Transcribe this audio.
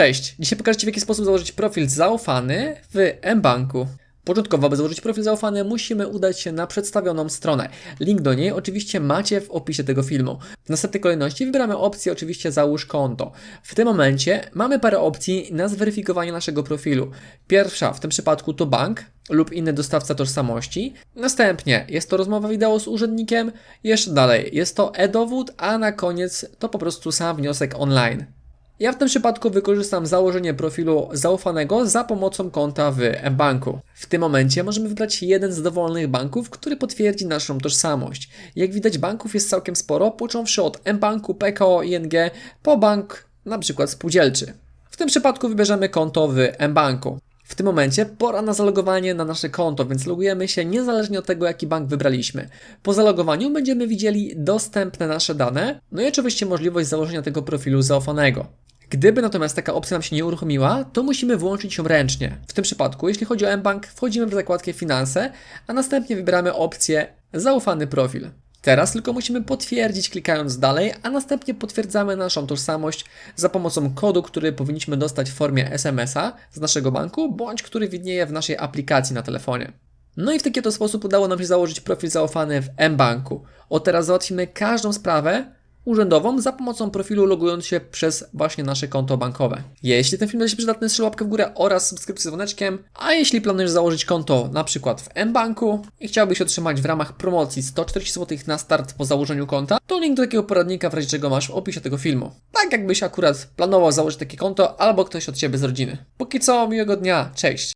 Cześć! Dzisiaj pokażę Ci w jaki sposób założyć profil zaufany w mBanku. Początkowo, aby założyć profil zaufany, musimy udać się na przedstawioną stronę. Link do niej oczywiście macie w opisie tego filmu. W następnej kolejności wybieramy opcję oczywiście załóż konto. W tym momencie mamy parę opcji na zweryfikowanie naszego profilu. Pierwsza w tym przypadku to bank lub inny dostawca tożsamości. Następnie jest to rozmowa wideo z urzędnikiem. Jeszcze dalej jest to e-dowód, a na koniec to po prostu sam wniosek online. Ja w tym przypadku wykorzystam założenie profilu zaufanego za pomocą konta w mBanku. W tym momencie możemy wybrać jeden z dowolnych banków, który potwierdzi naszą tożsamość. Jak widać banków jest całkiem sporo, począwszy od mBanku, PKO, ING, po bank na przykład spółdzielczy. W tym przypadku wybierzemy konto w mBanku. W tym momencie pora na zalogowanie na nasze konto, więc logujemy się niezależnie od tego, jaki bank wybraliśmy. Po zalogowaniu będziemy widzieli dostępne nasze dane, no i oczywiście możliwość założenia tego profilu zaufanego. Gdyby natomiast taka opcja nam się nie uruchomiła, to musimy włączyć ją ręcznie. W tym przypadku, jeśli chodzi o mBank, wchodzimy w zakładkę Finanse, a następnie wybieramy opcję Zaufany profil. Teraz tylko musimy potwierdzić klikając dalej, a następnie potwierdzamy naszą tożsamość za pomocą kodu, który powinniśmy dostać w formie SMS-a z naszego banku, bądź który widnieje w naszej aplikacji na telefonie. No i w taki to sposób udało nam się założyć profil zaufany w mBanku. Od teraz załatwimy każdą sprawę urzędową za pomocą profilu logując się przez właśnie nasze konto bankowe. Jeśli ten film będzie przydatny, strzel łapkę w górę oraz subskrypcję z dzwoneczkiem, a jeśli planujesz założyć konto na przykład w mBanku i chciałbyś otrzymać w ramach promocji 140 zł na start po założeniu konta, to link do takiego poradnika w razie czego masz w opisie tego filmu. Tak jakbyś akurat planował założyć takie konto albo ktoś od Ciebie z rodziny. Póki co, miłego dnia, cześć!